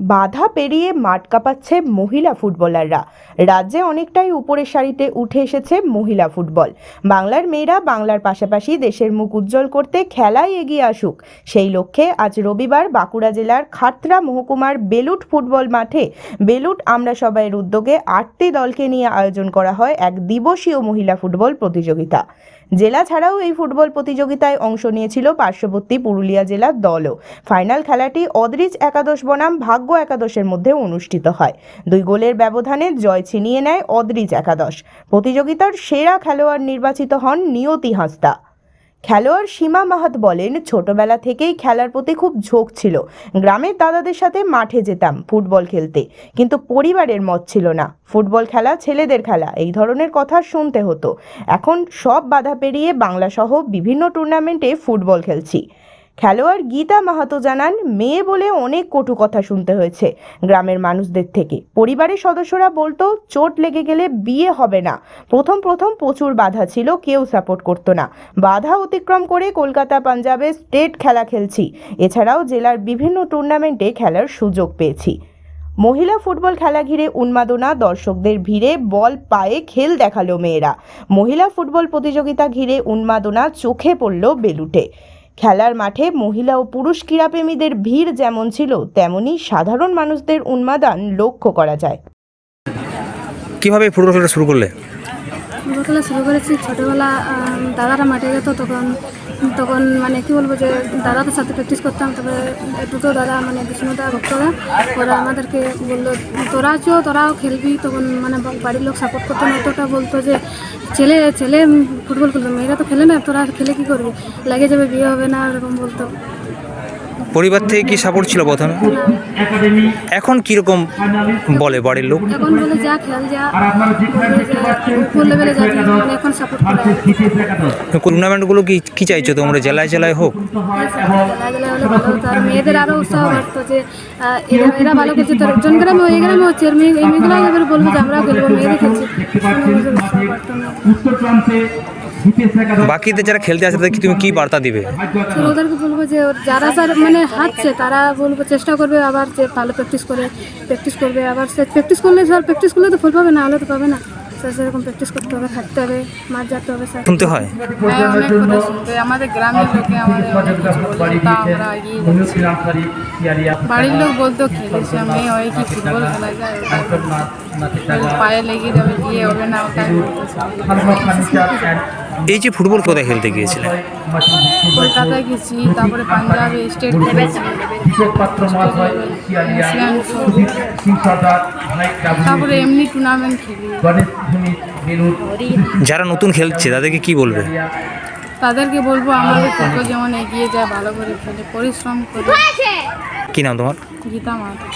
বাধা পেরিয়ে মাঠ কাঁপাচ্ছে মহিলা ফুটবলাররা। রাজ্যে অনেকটাই উপরের সারিতে উঠে এসেছে মহিলা ফুটবল। বাংলার মেয়েরা বাংলার পাশাপাশি দেশের মুখ উজ্জ্বল করতে খেলায় এগিয়ে আসুক। সেই লক্ষ্যে আজ রবিবার বাঁকুড়া জেলার খাতড়া মহকুমার বেলুট ফুটবল মাঠে বেলুট আমরা সবাইয়ের উদ্যোগে আটটি দলকে নিয়ে আয়োজন করা হয় এক দিবসীয় মহিলা ফুটবল প্রতিযোগিতা। জেলা ছাড়াও এই ফুটবল প্রতিযোগিতায় অংশ নিয়েছিল পার্শ্ববর্তী পুরুলিয়া জেলার দলও। ফাইনাল খেলাটি অদ্রিজ একাদশ বনাম ভাগ্য একাদশের মধ্যে অনুষ্ঠিত হয়। দুই গোলের ব্যবধানে জয় ছিনিয়ে নেয় অদ্রিজ একাদশ। প্রতিযোগিতার সেরা খেলোয়াড় নির্বাচিত হন নিয়তি হাঁসদা। খেলোয়াড় সীমা মাহাত বলেন, ছোটবেলা থেকেই খেলার প্রতি খুব ঝোঁক ছিল। গ্রামের দাদাদের সাথে মাঠে যেতাম ফুটবল খেলতে। কিন্তু পরিবারের মত ছিল না। ফুটবল খেলা ছেলেদের খেলা, এই ধরনের কথা শুনতে হতো। এখন সব বাধা পেরিয়ে বাংলাসহ বিভিন্ন টুর্নামেন্টে ফুটবল খেলছি। খেলোয়াড় গীতা মাহাতো জানান, মেয়ে বলে অনেক কটু কথা শুনতে হয়েছে গ্রামের মানুষদের থেকে। পরিবারের সদস্যরা বলতো, চোট লেগে গেলে বিয়ে হবে না। প্রথম প্রথম প্রচুর বাধা ছিল, কেউ সাপোর্ট করতো না। বাধা অতিক্রম করে কলকাতা পাঞ্জাবে স্টেট খেলা খেলছি। এছাড়াও জেলার বিভিন্ন টুর্নামেন্টে খেলার সুযোগ পেয়েছি। মহিলা ফুটবল খেলা ঘিরে উন্মাদনা, দর্শকদের ভিড়ে বল পায়ে খেল দেখাল মেয়েরা। মহিলা ফুটবল প্রতিযোগিতা ঘিরে উন্মাদনা চোখে পড়ল বেলুটে। খেলার মাঠে মহিলা ও পুরুষ ক্রীড়াপ্রেমীদের ভিড় যেমন ছিল তেমনই সাধারণ মানুষদের উন্মাদান লক্ষ্য করা যায়। কীভাবে ফুটবল খেলাটা শুরু করলে? ফুটবল খেলা শুরু করেছি ছোটোবেলা দাদারা মাঠে যেত, তখন তখন মানে কি বলব যে দাদাদের সাথে প্র্যাকটিস করতাম, তারপরে দুটো দাদা মানে বিষ্ণুদা, ভক্তরা, ওরা আমাদেরকে বলল, তোরা চো তোরাও খেলবি। তখন মানে বাড়ির লোক সাপোর্ট করতো না, অতটা বলতো যে, ছেলে ছেলে ফুটবল খেলবে, মেয়েরা তো খেলে না, তোরা খেলে কি করবি? লাগে যাবে, বিয়ে হবে না, এরকম বলতো। পরিবার থেকে কি সাপোর্ট ছিল প্রথমে? এখন কীরকম বলে বাড়ির লোক? এখন বলে যা খেল যা বলে যে উপর লেভেলে যাবি মানে এখন সাপোর্ট টুর্নামেন্টগুলো কি কি চাইছো তোমরা জেলায় জেলায় হোক? মেয়েদের আরও উৎসাহ বাড়তো যে এরা ভালো খেলছে। তোর গ্রামে ওই গ্রামে হচ্ছে এই মেয়েগুলো এবার বলব যে আমরাও খেলব মেয়েদের খেলছি। বাকিদের যারা খেলতে আসে তাদের কি তুমি কি বার্তা দিবে? ওদেরকে বলব যে যারা স্যার মানে হাঁটছে তারা বলব চেষ্টা করবে আবার যে ভালো প্র্যাকটিস করে প্র্যাকটিস করবে আবার সে প্র্যাকটিস করলে স্যার প্র্যাকটিস করলে তো ফুল পাবে না হলে তো পাবে না। স্যার সেরকম প্র্যাকটিস করতে হবে থাকতে হবে মাঠ যেতে হবে স্যার। শুনতে হয়। হ্যাঁ অনেক কথা শুনতে আমাদের গ্রামের লোকে আমাদের অনেক কিছু বলে তা আমরা এগিয়ে যাচ্ছি বাড়ির লোক বলতো খেলিস মেয়ে হয়ে কি ফুটবল খেলা যায় পায়ে লেগে যাবে বিয়ে হবে না ওটাই এই যে ফুটবল কোথায় খেলতে গিয়েছিলে কলকাতায় গেছি তারপরে পাঞ্জাবে স্টেট তারপরে এমনি টুর্নামেন্ট খেলি। যারা নতুন খেলছে তাদেরকে কি বলবে? তাদেরকে বলব আমাদের ফুটবল যেমন এগিয়ে যায় ভালো করে খেলে পরিশ্রম করে। কি নাম তোমার? গীতা মাতা